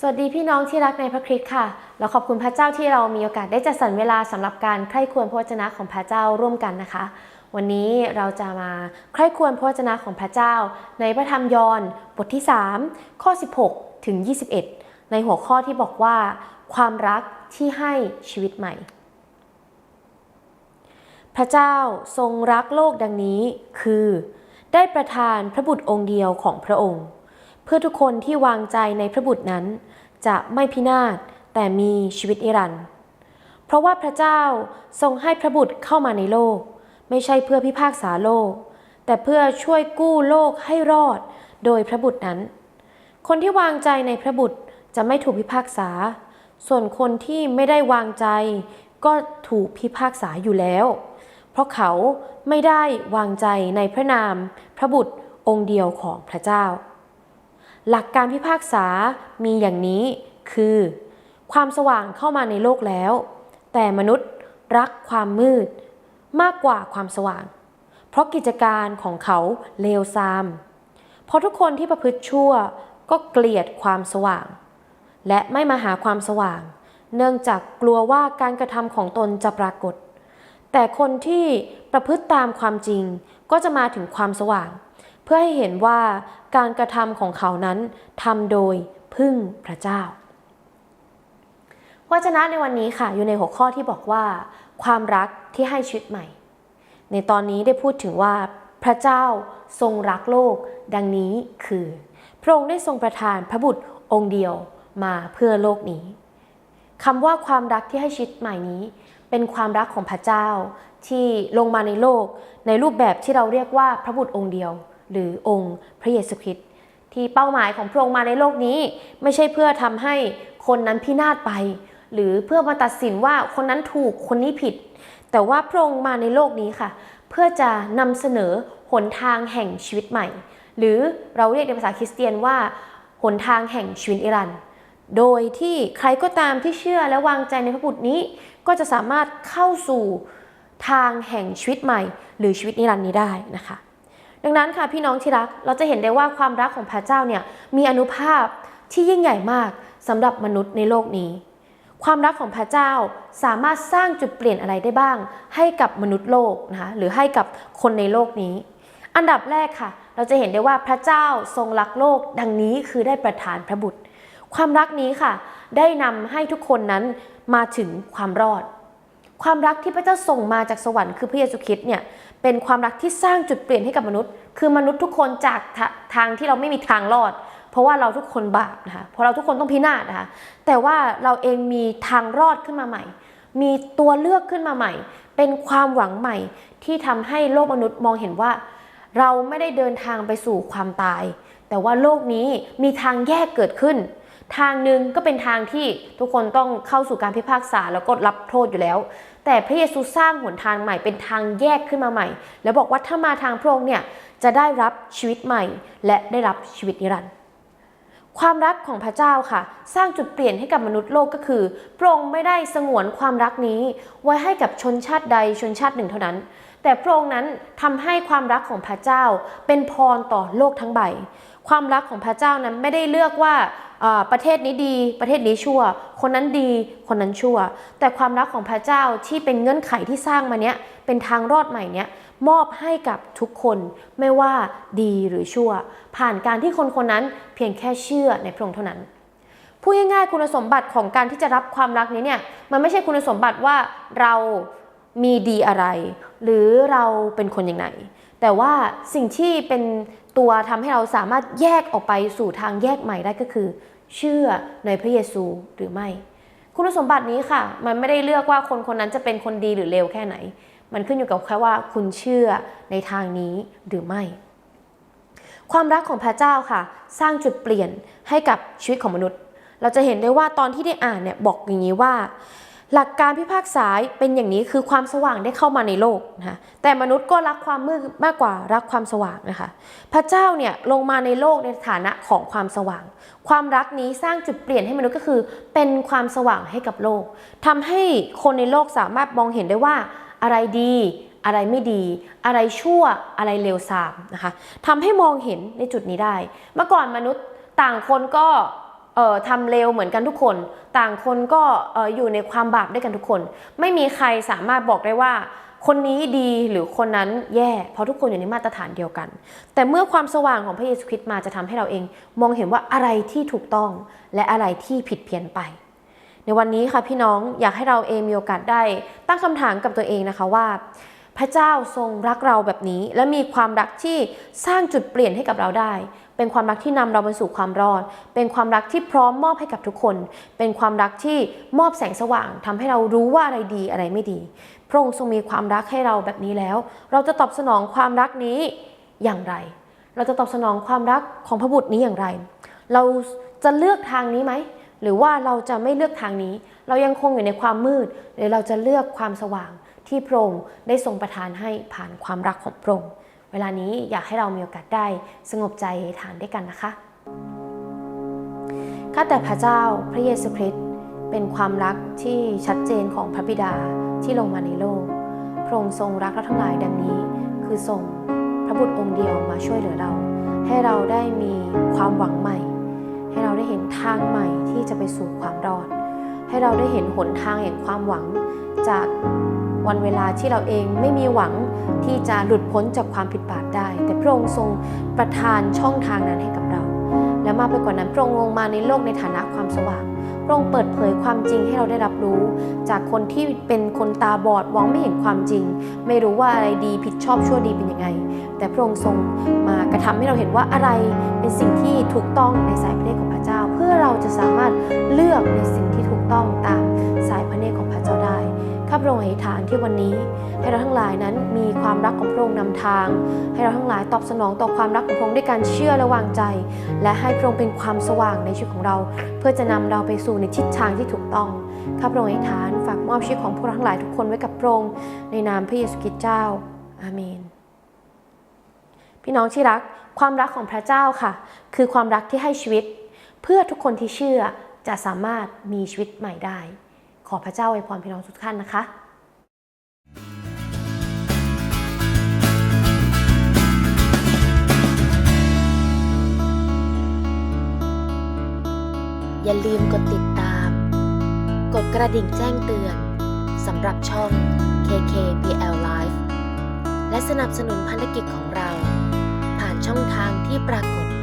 สวัสดีพี่น้องที่รักในพระคริสต์ค่ะ เราขอบคุณพระเจ้าที่เรามีโอกาสได้จัดสรรเวลาสำหรับการใคร่ควรพระวจนะของพระเจ้าร่วมกันนะคะ วันนี้เราจะมาใคร่ควรพระวจนะของพระเจ้า ในพระธรรมยอห์นบทที่ 3 ข้อ 16 ถึง 21 ในหัวข้อที่บอกว่า ความรักที่ให้ชีวิตใหม่ พระเจ้าทรงรักโลกดังนี้คือ ได้ประทานพระบุตรองค์เดียวของพระองค์ เพื่อทุกคนที่วางใจในพระบุตรนั้น จะไม่พินาศแต่มีชีวิตนิรันดร์เพราะว่าพระเจ้าทรงให้พระบุตรเข้ามาในโลก ไม่ใช่เพื่อพิพากษาโลก แต่เพื่อช่วยกู้โลกให้รอดโดยพระบุตรนั้น คนที่วางใจในพระบุตรจะไม่ถูกพิพากษา ส่วนคนที่ไม่ได้วางใจ ก็ถูกพิพากษาอยู่แล้ว เพราะเขาไม่ได้วางใจในพระนาม พระบุตรองค์เดียวของพระเจ้า หลักการพิพากษามีอย่างนี้คือ ความสว่างเข้ามาในโลกแล้ว แต่มนุษย์รักความมืด มากกว่าความสว่าง เพราะกิจการของเขาเลวทราม เพราะทุกคนที่ประพฤติชั่วก็เกลียดความสว่าง และไม่มาหาความสว่าง เนื่องจากกลัวว่าการกระทำของตนจะปรากฏ แต่คนที่ประพฤติตามความจริงก็จะมาถึงความสว่าง พื่อให้เห็นว่าการกระทำของเขานั้นทำโดยพึ่งพระเจ้าวจนะในวันนี้ค่ะอยู่ในหัวข้อที่บอกว่า ความรักที่ให้ชีวิตใหม่ ในตอนนี้ได้พูดถึงว่าพระเจ้าทรงรักโลก ดังนี้คือ พระองค์ได้ทรงประทานพระบุตรองค์เดียวมาเพื่อโลกนี้คำว่าความรักที่ให้ชีวิตใหม่นี้ เป็นความรักของพระเจ้าที่ลงมาในโลก ในรูปแบบที่เราเรียกว่าพระบุตรองค์เดียว หรือองค์พระเยซูคริสต์ที่เป้าหมายของพระองค์มาในโลกนี้ ไม่ใช่เพื่อทำให้คนนั้นพินาศไป หรือเพื่อมาตัดสินว่าคนนั้นถูกคนนี้ผิด แต่ว่าพระองค์มาในโลกนี้ค่ะ เพื่อจะนำเสนอหนทางแห่งชีวิตใหม่ หรือเราเรียกในภาษาคริสเตียนว่าหนทางแห่งชีวิตอิรันโดยที่ใครก็ตามที่เชื่อและวางใจในพระบุตรนี้ ก็จะสามารถเข้าสู่ทางแห่งชีวิตใหม่ หรือชีวิตนิรันดร์นี้ได้นะคะ ดังนั้นค่ะพี่น้องที่รักเราจะเห็นได้ว่าความรักของพระเจ้าเนี่ยมีอนุภาพที่ยิ่งใหญ่มากสำหรับมนุษย์ในโลกนี้ ความรักของพระเจ้าสามารถสร้างจุดเปลี่ยนอะไรได้บ้าง ให้กับมนุษย์โลกนะคะหรือให้กับคนในโลกนี้ อันดับแรกค่ะ เราจะเห็นได้ว่าพระเจ้าทรงรักโลก ดังนี้คือได้ประทานพระบุตร ความรักนี้ค่ะ ได้นำให้ทุกคนนั้นมาถึงความรอดความรักที่พระเจ้าส่งมาจากสวรรค์คือพระเยซูคริสต์เนี่ย เป็นความรักที่สร้างจุดเปลี่ยนให้กับมนุษย์ คือมนุษย์ทุกคนจากทาทางที่เราไม่มีทางรอด เพราะว่าเราทุกคนบาปนะคะเพราะเราทุกคนต้องพินาศนะคะแต่ว่าเราเองมีทางรอดขึ้นมาใหม่ มีตัวเลือกขึ้นมาใหม่ เป็นความหวังใหม่ที่ทำให้โลกมนุษย์มองเห็นว่า เราไม่ได้เดินทางไปสู่ความตาย แต่ว่าโลกนี้มีทางแยกเกิดขึ้น ทางหนึ่งก็เป็นทางที่ทุกคนต้องเข้าสู่การพิพากษาแล้วก็รับโทษอยู่แล้ว แต่พระเยซูสร้างหนทางใหม่เป็นทางแยกขึ้นมาใหม่ แล้วบอกว่าถ้ามาทางพระองค์เนี่ยจะได้รับชีวิตใหม่ และได้รับชีวิตนิรันดร์ความรักของพระเจ้าค่ะ สร้างจุดเปลี่ยนให้กับมนุษย์โลกก็คือพระองค์ไม่ได้สงวนความรักนี้ไว้ให้กับชนชาติใดชนชาติหนึ่งเท่านั้น แต่พระองค์นั้นทำให้ความรักของพระเจ้าเป็นพรต่อโลกทั้งใบ ความรักของพระเจ้านั้นไม่ได้เลือกว่าประเทศนี้ดี ประเทศนี้ชั่ว คนนั้นดี คนนั้นชั่ว แต่ความรักของพระเจ้าที่เป็นเงื่อนไขที่สร้างมาเนี้ยเป็นทางรอดใหม่เนี้ยมอบให้กับทุกคนไม่ว่าดีหรือชั่ว ผ่านการที่คนคนนั้นเพียงแค่เชื่อในพระองค์เท่านั้นพูดง่ายๆคุณสมบัติของการที่จะรับความรักนี้เนี่ยมันไม่ใช่คุณสมบัติว่าเรามีดีอะไร หรือเราเป็นคนอย่างไรแต่ว่าสิ่งที่เป็น ตัวทำให้เราสามารถแยกออกไปสู่ทางแยกใหม่ได้ก็คือ เชื่อในพระเยซูหรือไม่ คุณสมบัตินี้ค่ะ มันไม่ได้เลือกว่าคนคนนั้นจะเป็นคนดีหรือเลวแค่ไหน มันขึ้นอยู่กับแค่ว่าคุณเชื่อในทางนี้หรือไม่ ความรักของพระเจ้าค่ะ สร้างจุดเปลี่ยนให้กับชีวิตของมนุษย์ เราจะเห็นได้ว่าตอนที่ได้อ่านเนี่ยบอกอย่างนี้ว่า หลักการพิพากษาเป็นอย่างนี้คือความสว่างได้เข้ามาในโลกนะคะแต่มนุษย์ก็รักความมืดมากกว่ารักความสว่างนะคะ พระเจ้าเนี่ยลงมาในโลกในฐานะของความสว่าง ความรักนี้สร้างจุดเปลี่ยนให้มนุษย์ก็คือ เป็นความสว่างให้กับโลกทำให้คนในโลกสามารถมองเห็นได้ว่าอะไรดีอะไรไม่ดี อะไรชั่วอะไรเลวทรามนะคะทำให้มองเห็นในจุดนี้ได้ เมื่อก่อนมนุษย์ต่างคนก็ เอ่อทำเลวเหมือนกันทุกคน ต่างคนก็เอ่ออยู่ในความบาปด้วยกันทุกคน ไม่มีใครสามารถบอกได้ว่า คนนี้ดีหรือคนนั้นแย่ เพราะทุกคนอยู่ในมาตรฐานเดียวกัน แต่เมื่อความสว่างของพระเยซูคริสต์มาจะทำให้เราเอง มองเห็นว่าอะไรที่ถูกต้องและอะไรที่ผิดเพี้ยนไป ในวันนี้ค่ะพี่น้องอยากให้เราเองมีโอกาสได้ตั้งคำถามกับตัวเองนะคะว่า พระเจ้าทรงรักเราแบบนี้ และมีความรักที่สร้างจุดเปลี่ยนให้กับเราได้ เป็นความรักที่นำเราไปสู่ความรอด เป็นความรักที่พร้อมมอบให้กับทุกคน เป็นความรักที่มอบแสงสว่างทำให้เรารู้ว่าอะไรดีอะไรไม่ดี พระองค์ทรงมีความรักให้เราแบบนี้แล้ว เราจะตอบสนองความรักนี้อย่างไร เราจะตอบสนองความรักของพระบุตรนี้อย่างไร เราจะเลือกทางนี้ไหม หรือว่าเราจะไม่เลือกทางนี้ เรายังคงอยู่ในความมืด หรือเราจะเลือกความสว่างที่พระองค์ได้ทรงประทานให้ผ่านความรักของพระองค์ เวลานี้อยากให้เรามีโอกาสได้สงบใจทานด้วยกันนะคะข้าแต่พระเจ้าพระเยซูคริสต์เป็นความรักที่ชัดเจนของพระบิดาที่ลงมาในโลก พระองค์ทรงรักเราทั้งหลายดังนี้ คือส่งพระบุตรองค์เดียวมาช่วยเหลือเรา ให้เราได้มีความหวังใหม่ ให้เราได้เห็นทางใหม่ที่จะไปสู่ความรอด ให้เราได้เห็นหนทางแห่งความหวังจาก วันเวลาที่เราเองไม่มีหวังที่จะหลุดพ้นจากความผิดบาปได้ แต่พระองค์ทรงประทานช่องทางนั้นให้กับเรา และมากไปกว่านั้นพระองค์ลงมาในโลกในฐานะความสว่างพระองค์เปิดเผยความจริงให้เราได้รับรู้ จากคนที่เป็นคนตาบอดมองไม่เห็นความจริง ไม่รู้ว่าอะไรดีผิดชอบชั่วดีเป็นยังไง แต่พระองค์ทรงมากระทำให้เราเห็นว่าอะไรเป็นสิ่งที่ถูกต้องในสายพระเนตรของพระเจ้า เพื่อเราจะสามารถเลือกในสิ่งที่ถูกต้องตามสายพระเนตรของพระเจ้าได้ ข้าพระองค์อธิษฐานที่วันนี้ ให้เราทั้งหลายนั้นมีความรักของพระองค์นำทาง ให้เราทั้งหลายตอบสนองต่อความรักของพระองค์ด้วยการเชื่อและวางใจ และให้พระองค์เป็นความสว่างในชีวิตของเรา เพื่อจะนำเราไปสู่ในทิศทางที่ถูกต้องข้าพระองค์อธิษฐานฝากมอบชีวิตของพวกเราทั้งหลายทุกคนไว้กับพระองค์ในนามพระเยซูคริสต์เจ้า อาเมน พี่น้องที่รักความรักของพระเจ้าค่ะ คือความรักที่ให้ชีวิต เพื่อทุกคนที่เชื่อจะสามารถมีชีวิตใหม่ได้ ขอพระเจ้าอวยพรพี่น้องทุกท่านนะคะอย่าลืมกดติดตาม กดกระดิ่งแจ้งเตือนสำหรับช่อง KKBL Live และสนับสนุนพันธกิจของเรา ผ่านช่องทางที่ปรากฏ